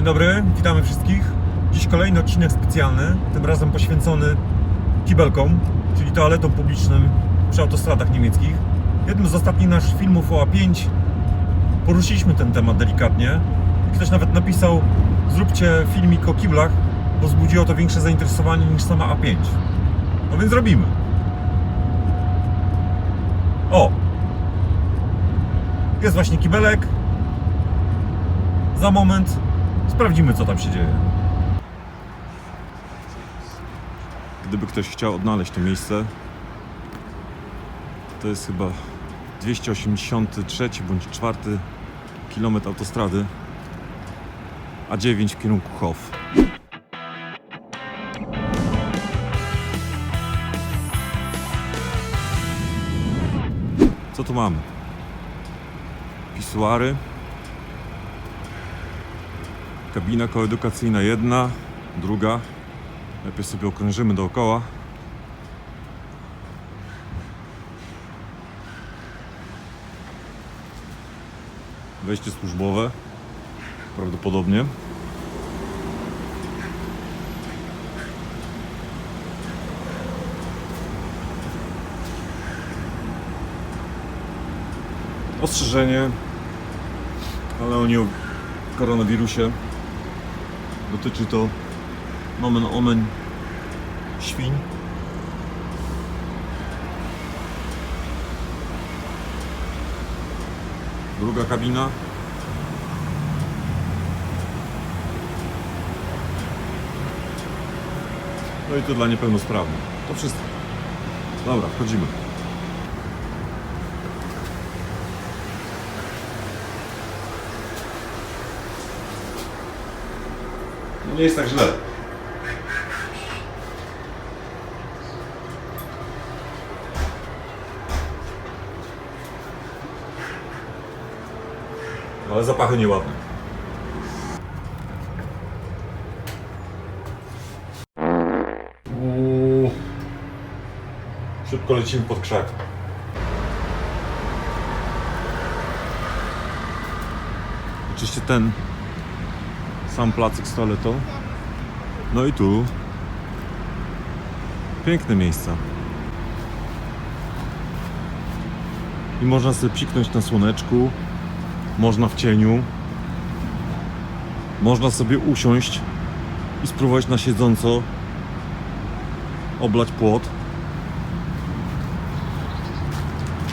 Dzień dobry, witamy wszystkich. Dziś kolejny odcinek specjalny, tym razem poświęcony kibelkom, czyli toaletom publicznym przy autostradach niemieckich. W jednym z ostatnich naszych filmów o A5 poruszyliśmy ten temat delikatnie. Ktoś nawet napisał, zróbcie filmik o kiblach, bo wzbudziło to większe zainteresowanie niż sama A5. No więc robimy. O! Jest właśnie kibelek. Za moment sprawdzimy, co tam się dzieje. Gdyby ktoś chciał odnaleźć to miejsce, to jest chyba 283 bądź 4 kilometr autostrady, a 9 w kierunku Hof. Co tu mamy? Pisuary. Kabina koedukacyjna jedna, druga. Najpierw sobie okrążymy dookoła. Wejście służbowe. Prawdopodobnie. Ostrzeżenie, ale o nie koronawirusie. Dotyczy to nomen omen świń. Druga kabina. No i to dla niepełnosprawnych. To wszystko. Dobra, wchodzimy. Nie jest tak źle. Ale zapachy nieładne. Uuu. Szybko lecimy pod krzak. Oczywiście ten sam placyk z toaletą. No i tu piękne miejsca. I można sobie psiknąć na słoneczku, można w cieniu, można sobie usiąść i spróbować na siedząco oblać płot.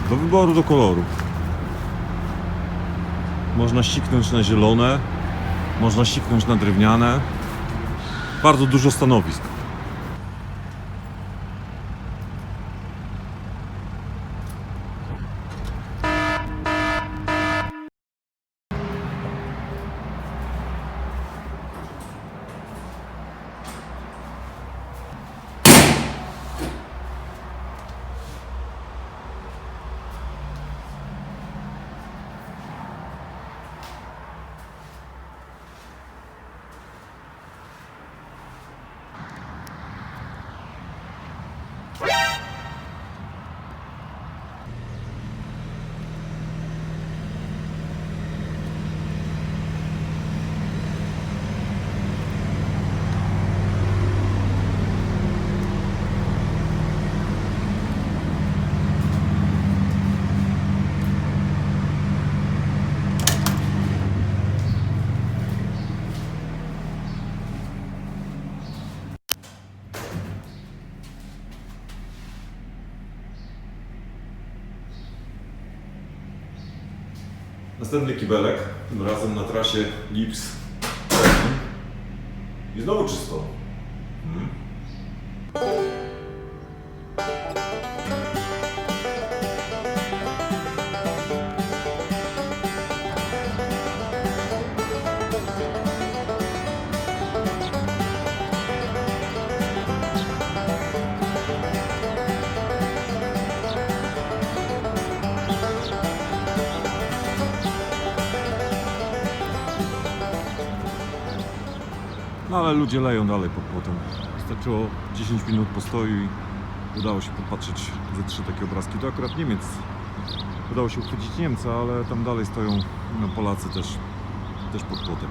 Do wyboru, do koloru. Można siknąć na zielone, można siknąć na drewniane. Bardzo dużo stanowisk. Następny kibelek, tym razem na trasie Lips. I znowu czysto. Mhm. No ale ludzie leją dalej pod płotem. Wystarczyło 10 minut postoju i udało się popatrzeć ze trzy takie obrazki. To akurat Niemiec. Udało się uchwycić Niemca, ale tam dalej stoją no, Polacy też, też pod płotem.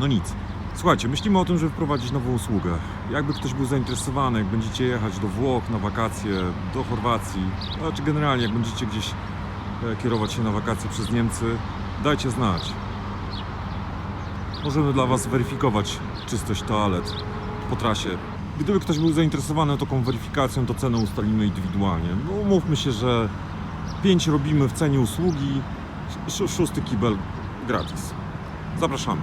No nic. Słuchajcie, myślimy o tym, żeby wprowadzić nową usługę. Jakby ktoś był zainteresowany, jak będziecie jechać do Włoch na wakacje, do Chorwacji, czy generalnie jak będziecie gdzieś e, kierować się na wakacje przez Niemcy, dajcie znać. Możemy dla Was weryfikować czystość toalet po trasie. Gdyby ktoś był zainteresowany taką weryfikacją, to cenę ustalimy indywidualnie. No umówmy się, że 5 robimy w cenie usługi, sz- szósty kibel gratis. Zapraszamy.